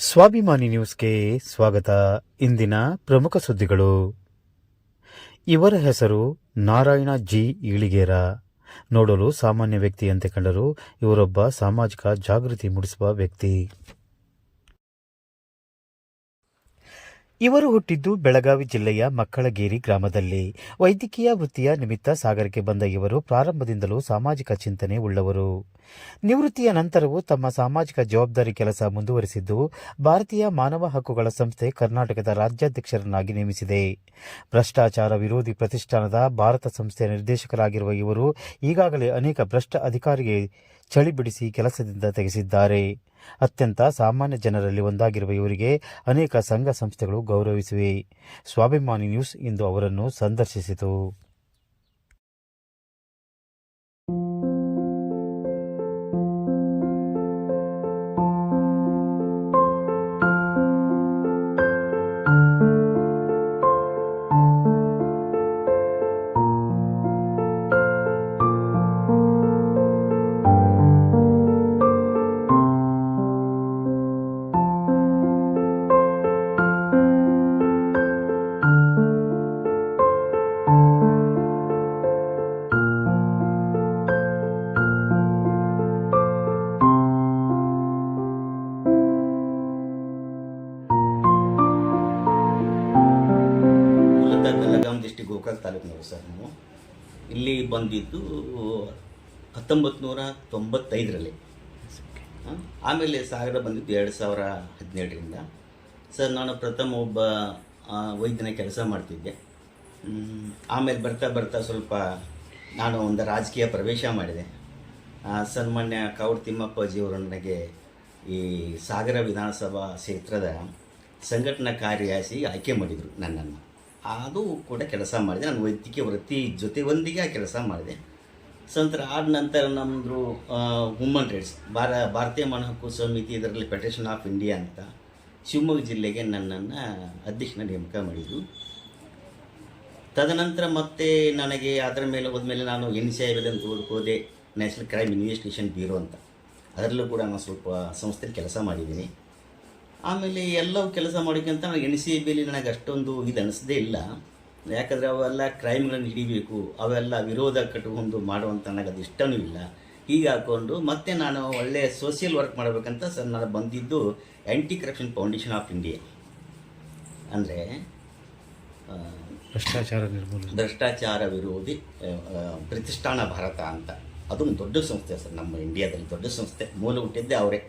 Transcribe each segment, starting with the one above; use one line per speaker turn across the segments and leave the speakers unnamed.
ಸ್ವಾಭಿಮಾನಿ ನ್ಯೂಸ್ಗೆ ಸ್ವಾಗತ. ಇಂದಿನ ಪ್ರಮುಖ ಸುದ್ದಿಗಳು. ಇವರ ಹೆಸರು ನಾರಾಯಣ ಜಿ. ಈಳಿಗೇರ ನೋಡಲು ಸಾಮಾನ್ಯ ವ್ಯಕ್ತಿಯಂತೆ ಕಂಡರೂ ಇವರೊಬ್ಬ ಸಾಮಾಜಿಕ ಜಾಗೃತಿ ಮೂಡಿಸುವ ವ್ಯಕ್ತಿ. ಇವರು ಹುಟ್ಟಿದ್ದು ಬೆಳಗಾವಿ ಜಿಲ್ಲೆಯ ಮಕ್ಕಳಗೇರಿ ಗ್ರಾಮದಲ್ಲಿ. ವೈದ್ಯಕೀಯ ವೃತ್ತಿಯ ನಿಮಿತ್ತ ಸಾಗರಕ್ಕೆ ಬಂದ ಇವರು ಪ್ರಾರಂಭದಿಂದಲೂ ಸಾಮಾಜಿಕ ಚಿಂತನೆ ಉಳ್ಳವರು. ನಿವೃತ್ತಿಯ ನಂತರವೂ ತಮ್ಮ ಸಾಮಾಜಿಕ ಜವಾಬ್ದಾರಿ ಕೆಲಸ ಮುಂದುವರೆಸಿದ್ದು, ಭಾರತೀಯ ಮಾನವ ಹಕ್ಕುಗಳ ಸಂಸ್ಥೆ ಕರ್ನಾಟಕದ ರಾಜ್ಯಾಧ್ಯಕ್ಷರನ್ನಾಗಿ ನೇಮಿಸಿದೆ. ಭ್ರಷ್ಟಾಚಾರ ವಿರೋಧಿ ಪ್ರತಿಷ್ಠಾನದ ಭಾರತ ಸಂಸ್ಥೆಯ ನಿರ್ದೇಶಕರಾಗಿರುವ ಇವರು ಈಗಾಗಲೇ ಅನೇಕ ಭ್ರಷ್ಟ ಅಧಿಕಾರಿಗೆ ಚಳಿ ಬಿಡಿಸಿ ಕೆಲಸದಿಂದ ತೆಗೆಸಿದ್ದಾರೆ. ಅತ್ಯಂತ ಸಾಮಾನ್ಯ ಜನರಲ್ಲಿ ಒಂದಾಗಿರುವ ಇವರಿಗೆ ಅನೇಕ ಸಂಘ ಸಂಸ್ಥೆಗಳು ಗೌರವಿಸಿವೆ. ಸ್ವಾಭಿಮಾನಿ ನ್ಯೂಸ್ ಇಂದು ಅವರನ್ನು ಸಂದರ್ಶಿಸಿತು.
ಗೋಕಾಕ್ ತಾಲೂಕಿನವರು ಸರ್ ನಾವು. ಇಲ್ಲಿ ಬಂದಿದ್ದು ಹತ್ತೊಂಬತ್ತು ನೂರ ತೊಂಬತ್ತೈದರಲ್ಲಿ ಆಮೇಲೆ ಸಾಗರ ಬಂದಿದ್ದು ಎರಡು ಸಾವಿರ ಹದಿನೇಳರಿಂದ. ಸರ್, ನಾನು ಪ್ರಥಮ ಒಬ್ಬ ವೈದ್ಯನ ಕೆಲಸ ಮಾಡ್ತಿದ್ದೆ. ಆಮೇಲೆ ಬರ್ತಾ ಬರ್ತಾ ಸ್ವಲ್ಪ ನಾನು ಒಂದು ರಾಜಕೀಯ ಪ್ರವೇಶ ಮಾಡಿದೆ. ಸನ್ಮಾನ್ಯ ಕಾವೂರು ತಿಮ್ಮಪ್ಪಾಜಿಯವರು ನನಗೆ ಈ ಸಾಗರ ವಿಧಾನಸಭಾ ಕ್ಷೇತ್ರದ ಸಂಘಟನಾ ಕಾರ್ಯದರ್ಶಿ ಆಯ್ಕೆ ಮಾಡಿದರು ನನ್ನನ್ನು. ಅದು ಕೂಡ ಕೆಲಸ ಮಾಡಿದೆ. ನಾನು ವೈದ್ಯಕೀಯ ವೃತ್ತಿ ಜೊತೆ ಒಂದಿಗೆ ಆ ಕೆಲಸ ಮಾಡಿದೆ. ಸಂತರ ಆದ ನಂತರ ನಮ್ಮದು ವುಮನ್ ರೈಟ್ಸ್ ಭಾರ, ಭಾರತೀಯ ಮಾನವ ಹಕ್ಕು ಸಮಿತಿ ಇದರಲ್ಲಿ ಫೆಡರೇಷನ್ ಆಫ್ ಇಂಡಿಯಾ ಅಂತ ಶಿವಮೊಗ್ಗ ಜಿಲ್ಲೆಗೆ ನನ್ನನ್ನು ಅಧ್ಯಕ್ಷನ ನೇಮಕ ಮಾಡಿದರು. ತದನಂತರ ಮತ್ತೆ ನನಗೆ ಅದರ ಮೇಲೆ ಹೋದ್ಮೇಲೆ ನಾನು ಎನ್ ಸಿ ಐ ಅಂತ ಹೋದೆ. ನ್ಯಾಷನಲ್ ಕ್ರೈಮ್ ಇನ್ವೆಸ್ಟಿಗೇಷನ್ ಬ್ಯೂರೋ ಅಂತ. ಅದರಲ್ಲೂ ಕೂಡ ನಾನು ಸ್ವಲ್ಪ ಸಂಸ್ಥೆಯಲ್ಲಿ ಕೆಲಸ ಮಾಡಿದ್ದೀನಿ. ಆಮೇಲೆ ಎಲ್ಲವೂ ಕೆಲಸ ಮಾಡೋಕ್ಕಿಂತ ನನಗೆ ಎನ್ ಸಿ ಬಿಲಿ ನನಗೆ ಅಷ್ಟೊಂದು ಇದು ಅನಿಸದೇ ಇಲ್ಲ. ಯಾಕಂದರೆ ಅವೆಲ್ಲ ಕ್ರೈಮ್ಗಳನ್ನು ಹಿಡಿಬೇಕು ಅವೆಲ್ಲ ವಿರೋಧ ಕಟ್ಕೊಂಡು ಮಾಡುವಂಥ ನನಗೆ ಅದು ಇಷ್ಟನೂ ಇಲ್ಲ. ಹೀಗೆ ಹಾಕ್ಕೊಂಡು ಮತ್ತೆ ನಾನು ಒಳ್ಳೆಯ ಸೋಷಿಯಲ್ ವರ್ಕ್ ಮಾಡಬೇಕಂತ ಸರ್ ನಾನು ಬಂದಿದ್ದು anti corruption foundation of India ಅಂದರೆ
ಭ್ರಷ್ಟಾಚಾರ ನಿರ್ಮೂಲ
ಭ್ರಷ್ಟಾಚಾರ ವಿರೋಧಿ ಪ್ರತಿಷ್ಠಾನ ಭಾರತ ಅಂತ. ಅದೊಂದು ದೊಡ್ಡ ಸಂಸ್ಥೆ ಸರ್ ನಮ್ಮ ಇಂಡಿಯಾದಲ್ಲಿ ದೊಡ್ಡ ಸಂಸ್ಥೆ. ಮೂಲ ಹುಟ್ಟಿದ್ದೆ ಅವರೇ.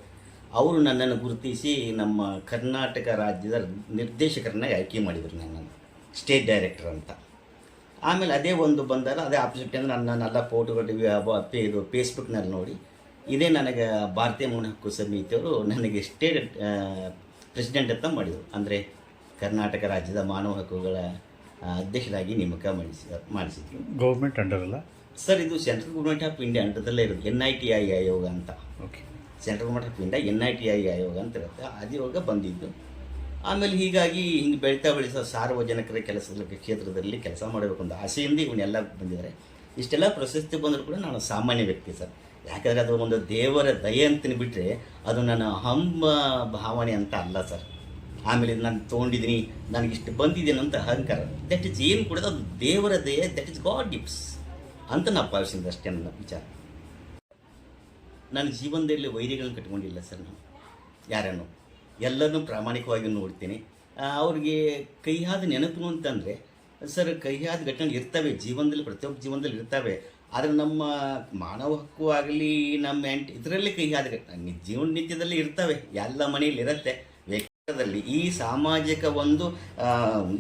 ಅವರು ನನ್ನನ್ನು ಗುರುತಿಸಿ ನಮ್ಮ ಕರ್ನಾಟಕ ರಾಜ್ಯದ ನಿರ್ದೇಶಕರನ್ನಾಗಿ ಆಯ್ಕೆ ಮಾಡಿದರು ನನ್ನನ್ನು ಸ್ಟೇಟ್ ಡೈರೆಕ್ಟರ್ ಅಂತ. ಆಮೇಲೆ ಅದೇ ಒಂದು ಬಂದಾಗ ಅದೇ ಆಪೋಸಿಟ್ ಅಂದರೆ ನನ್ನೆಲ್ಲ ಫೋಟೋಗಳು ಇದು ಫೇಸ್ಬುಕ್ನಲ್ಲಿ ನೋಡಿ ಇದೇ ನನಗೆ ಭಾರತೀಯ ಮೌನ ಹಕ್ಕು ಸಮಿತಿಯವರು ನನಗೆ ಸ್ಟೇಟ್ ಪ್ರೆಸಿಡೆಂಟ್ ಅಂತ ಮಾಡಿದರು. ಅಂದರೆ ಕರ್ನಾಟಕ ರಾಜ್ಯದ ಮಾನವ ಹಕ್ಕುಗಳ ಅಧ್ಯಕ್ಷರಾಗಿ ನೇಮಕ ಮಾಡಿಸಿ ಮಾಡಿಸಿದ್ರು.
ಗೌರ್ಮೆಂಟ್ ಅಂಡರ್ ಅಲ್ಲ?
ಸರ್ ಇದು ಸೆಂಟ್ರಲ್ ಗೌರ್ಮೆಂಟ್ ಆಫ್ ಇಂಡಿಯಾ ಅಂಡರ್ದಲ್ಲೇ ಇರೋದು N I T I Aayog ಅಂತ.
Okay
central government of India N I T I Aayog ಅಂತ ಇರುತ್ತೆ. ಅದಿವಾಗ ಬಂದಿದ್ದು. ಆಮೇಲೆ ಹೀಗಾಗಿ ಹಿಂಗೆ ಬೆಳೀತಾ ಬೆಳೆಸೋ ಸಾರ್ವಜನಿಕರ ಕೆಲಸದ ಕ್ಷೇತ್ರದಲ್ಲಿ ಕೆಲಸ ಮಾಡಬೇಕು ಅಂತ ಆಸೆಯಿಂದ ಇವನ್ನೆಲ್ಲ ಬಂದಿದ್ದಾರೆ. ಇಷ್ಟೆಲ್ಲ ಪ್ರಶಸ್ತಿ ಬಂದರೂ ಕೂಡ ನಾನು ಸಾಮಾನ್ಯ ವ್ಯಕ್ತಿ ಸರ್. ಯಾಕಂದರೆ ಅದು ಒಂದು ದೇವರ ದಯೆ ಅಂತಲೇ ಬಿಟ್ಟರೆ ಅದು ನನ್ನ ಹಂಬ ಭಾವನೆ ಅಂತ ಅಲ್ಲ ಸರ್. ಆಮೇಲೆ ನಾನು ತೊಗೊಂಡಿದ್ದೀನಿ ನನಗಿಷ್ಟು ಬಂದಿದ್ದೀನಿ ಅಂತ ಅಹಂಕಾರ. ದಟ್ ಇಸ್ ಏನು ಕೂಡ ದೇವರ ದಯೆ ದಟ್ ಇಸ್ ಗಾಡ್ ಗಿಫ್ಟ್ಸ್ ಅಂತ ನಾನು ಭಾವಿಸಿದ್ದು ಅಷ್ಟೇ ನನ್ನ ವಿಚಾರ. ನನ್ನ ಜೀವನದಲ್ಲಿ ವೈರಿಗಳನ್ನು ಕಟ್ಕೊಂಡಿಲ್ಲ ಸರ್ ನಾನು. ಯಾರನ್ನು? ಎಲ್ಲರನ್ನೂ ಪ್ರಾಮಾಣಿಕವಾಗಿ ನೋಡ್ತೀನಿ. ಅವ್ರಿಗೆ ಕೈಯಾದ ನೆನಪು ಅಂತಂದರೆ, ಸರ್ ಕೈಯಾದ ಘಟನೆ ಇರ್ತವೆ, ಜೀವನದಲ್ಲಿ, ಪ್ರತಿಯೊಬ್ಬ ಜೀವನದಲ್ಲಿ ಇರ್ತವೆ. ಆದರೆ ನಮ್ಮ ಮಾನವ ಹಕ್ಕು ಆಗಲಿ, ನಮ್ಮ ಎಂಟ್ ಇದರಲ್ಲಿ ಕೈಯಾದ ಘಟನೆ ಜೀವನ ನಿತ್ಯದಲ್ಲಿ ಇರ್ತವೆ. ಎಲ್ಲ ಮನೆಯಲ್ಲಿ ಇರುತ್ತೆ ವ್ಯಕ್ತದಲ್ಲಿ ಈ ಸಾಮಾಜಿಕ ಒಂದು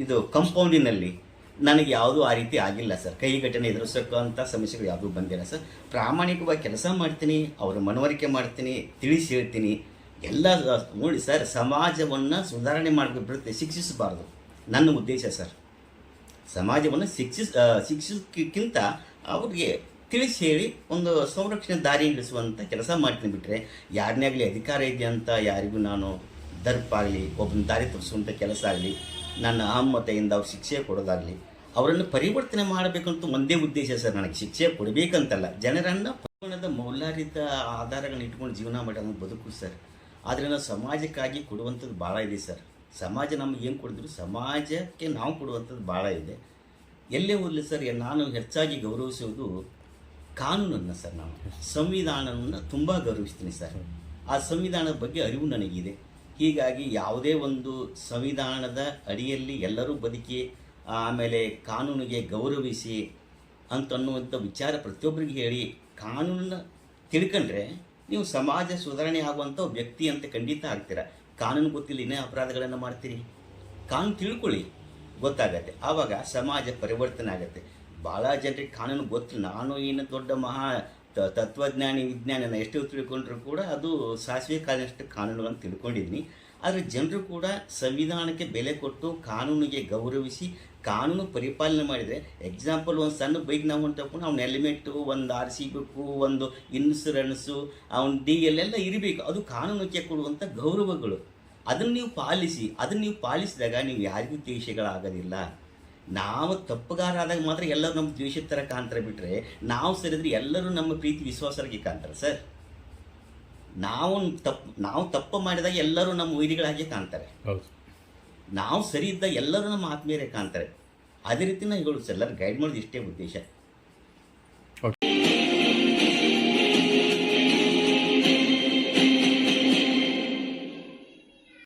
ಇದು ಕಂಪೌಂಡಿನಲ್ಲಿ ನನಗೆ ಯಾವುದೂ ಆ ರೀತಿ ಆಗಿಲ್ಲ ಸರ್. ಕೈ ಘಟನೆ ಎದುರಿಸೋಕ್ಕಂಥ ಸಮಸ್ಯೆಗಳು ಯಾವುದೂ ಬಂದಿಲ್ಲ ಸರ್. ಪ್ರಾಮಾಣಿಕವಾಗಿ ಕೆಲಸ ಮಾಡ್ತೀನಿ, ಅವರ ಮನವರಿಕೆ ಮಾಡ್ತೀನಿ, ತಿಳಿಸಿ ಹೇಳ್ತೀನಿ. ಎಲ್ಲ ನೋಡಿ ಸರ್, ಸಮಾಜವನ್ನು ಸುಧಾರಣೆ ಮಾಡಬೇಕು ಶಿಕ್ಷಿಸಬಾರ್ದು. ನನ್ನ ಉದ್ದೇಶ ಸರ್. ಸಮಾಜವನ್ನು ಶಿಕ್ಷಿಸ್ ಶಿಕ್ಷಿಸೋಕ್ಕಿಂತ ಶಿಕ್ಷಿಸಕ್ಕಿಂತ ಅವ್ರಿಗೆ ತಿಳಿಸಿ ಹೇಳಿ ಒಂದು ಸಂರಕ್ಷಣೆ ದಾರಿ ಇಳಿಸುವಂಥ ಕೆಲಸ ಮಾಡ್ತೀನಿ ಬಿಟ್ಟರೆ ಯಾರನ್ನೇ ಆಗಲಿ ಅಧಿಕಾರ ಇದೆ ಅಂತ ಯಾರಿಗೂ ನಾನು ದರ್ಪಾಗಲಿ ಒಬ್ಬನ ದಾರಿ ತೋರಿಸುವಂಥ ಕೆಲಸ ಆಗಲಿ, ನನ್ನ ಅಹಮ್ಮತೆಯಿಂದ ಅವ್ರು ಶಿಕ್ಷೆ ಕೊಡೋದಾಗಲಿ ಅವರನ್ನು ಪರಿವರ್ತನೆ ಮಾಡಬೇಕಂತ ಒಂದೇ ಉದ್ದೇಶ ಸರ್ ನನಗೆ. ಶಿಕ್ಷೆ ಕೊಡಬೇಕಂತಲ್ಲ. ಜನರನ್ನು ಜೀವನದ ಮೌಲ್ಯಾರಿತ ಆಧಾರಗಳನ್ನ ಇಟ್ಕೊಂಡು ಜೀವನ ಮಾಡೋದು ಬದುಕು ಸರ್. ಆದರೆ ನಾವು ಸಮಾಜಕ್ಕಾಗಿ ಕೊಡುವಂಥದ್ದು ಭಾಳ ಇದೆ ಸರ್. ಸಮಾಜ ನಮ್ಗೆ ಏನು ಕೊಡಿದ್ರು ಸಮಾಜಕ್ಕೆ ನಾವು ಕೊಡುವಂಥದ್ದು ಭಾಳ ಇದೆ. ಎಲ್ಲೇ ಹೋಗಲಿ ಸರ್ ನಾನು ಹೆಚ್ಚಾಗಿ ಗೌರವಿಸುವುದು ಕಾನೂನನ್ನು ಸರ್ ನಾನು. ಸಂವಿಧಾನವನ್ನು ತುಂಬ ಗೌರವಿಸ್ತೀನಿ ಸರ್. ಆ ಸಂವಿಧಾನದ ಬಗ್ಗೆ ಅರಿವು ನನಗಿದೆ. ಹೀಗಾಗಿ ಯಾವುದೇ ಒಂದು ಸಂವಿಧಾನದ ಅಡಿಯಲ್ಲಿ ಎಲ್ಲರೂ ಬದುಕಿ ಆಮೇಲೆ ಕಾನೂನಿಗೆ ಗೌರವಿಸಿ ಅಂತನ್ನುವಂಥ ವಿಚಾರ ಪ್ರತಿಯೊಬ್ಬರಿಗೆ ಹೇಳಿ ಕಾನೂನನ್ನ ತಿಳ್ಕೊಂಡ್ರೆ ನೀವು ಸಮಾಜ ಸುಧಾರಣೆ ಆಗುವಂಥ ವ್ಯಕ್ತಿ ಅಂತ ಖಂಡಿತ ಆಗ್ತೀರ. ಕಾನೂನು ಗೊತ್ತಿಲ್ಲ, ಇನ್ನೇ ಅಪರಾಧಗಳನ್ನು ಮಾಡ್ತೀರಿ. ಕಾನೂನು ತಿಳ್ಕೊಳ್ಳಿ, ಗೊತ್ತಾಗತ್ತೆ. ಆವಾಗ ಸಮಾಜ ಪರಿವರ್ತನೆ ಆಗುತ್ತೆ. ಭಾಳ ಜನರಿಗೆ ಕಾನೂನು ಗೊತ್ತಿಲ್ಲ. ನಾನು ಏನು ದೊಡ್ಡ ಮಹಾ ತತ್ವಜ್ಞಾನಿ ವಿಜ್ಞಾನನ ಎಷ್ಟು ತಿಳ್ಕೊಂಡ್ರು ಕೂಡ ಅದು ಸಾಸಿವೆ ಕಾಲಿನಷ್ಟು ಕಾನೂನುಗಳನ್ನು ತಿಳ್ಕೊಂಡಿದ್ದೀನಿ. ಆದರೆ ಜನರು ಕೂಡ ಸಂವಿಧಾನಕ್ಕೆ ಬೆಲೆ ಕೊಟ್ಟು ಕಾನೂನಿಗೆ ಗೌರವಿಸಿ ಕಾನೂನು ಪರಿಪಾಲನೆ ಮಾಡಿದರೆ ಎಕ್ಸಾಂಪಲ್ ಒಂದು ಸಣ್ಣ ಬೈಕ್ ನಾವು ಹೊಂಟಪ್ಪ ಅವ್ನ ಹೆಲ್ಮೆಟ್ಟು ಒಂದು ಆರ್ ಸಿ ಬುಕ್ಕು ಒಂದು ಇನ್ಸುರೆನ್ಸು ಅವ್ನ ಡಿ ಎಲ್ಲೆಲ್ಲ ಇರಬೇಕು. ಅದು ಕಾನೂನಕ್ಕೆ ಕೊಡುವಂಥ ಗೌರವಗಳು. ಅದನ್ನು ನೀವು ಪಾಲಿಸಿ, ಅದನ್ನು ನೀವು ಪಾಲಿಸಿದಾಗ ನೀವು ಯಾರಿಗೂ ದ್ವೇಷಗಳಾಗೋದಿಲ್ಲ. ನಾವು ತಪ್ಪುಗಾರಾದಾಗ ಮಾತ್ರ ಎಲ್ಲರೂ ನಮ್ಮ ದ್ವೇಷದ ಥರ ಕಾಣ್ತಾರೆ ಬಿಟ್ಟರೆ ನಾವು ಸರಿದ್ರೆ ಎಲ್ಲರೂ ನಮ್ಮ ಪ್ರೀತಿ, ವಿಶ್ವಾಸರಾಗಿ ಕಾಣ್ತಾರೆ ಸರ್. ನಾವು ತಪ್ಪು ನಾವು ತಪ್ಪು ಮಾಡಿದಾಗ ಎಲ್ಲರೂ ನಮ್ಮ ವೈರಿಗಳಾಗಿ ಕಾಣ್ತಾರೆ. ನಾವು ಸರಿ ಇದ್ದಾಗ ಎಲ್ಲರೂ ನಮ್ಮ ಆತ್ಮೀಯರೇ ಕಾಣ್ತಾರೆ. ಅದೇ ರೀತಿ ನಾವು ಹೇಳೋದು ಸರ್ ಎಲ್ಲರೂ ಗೈಡ್ ಮಾಡೋದು ಇಷ್ಟೇ ಉದ್ದೇಶ.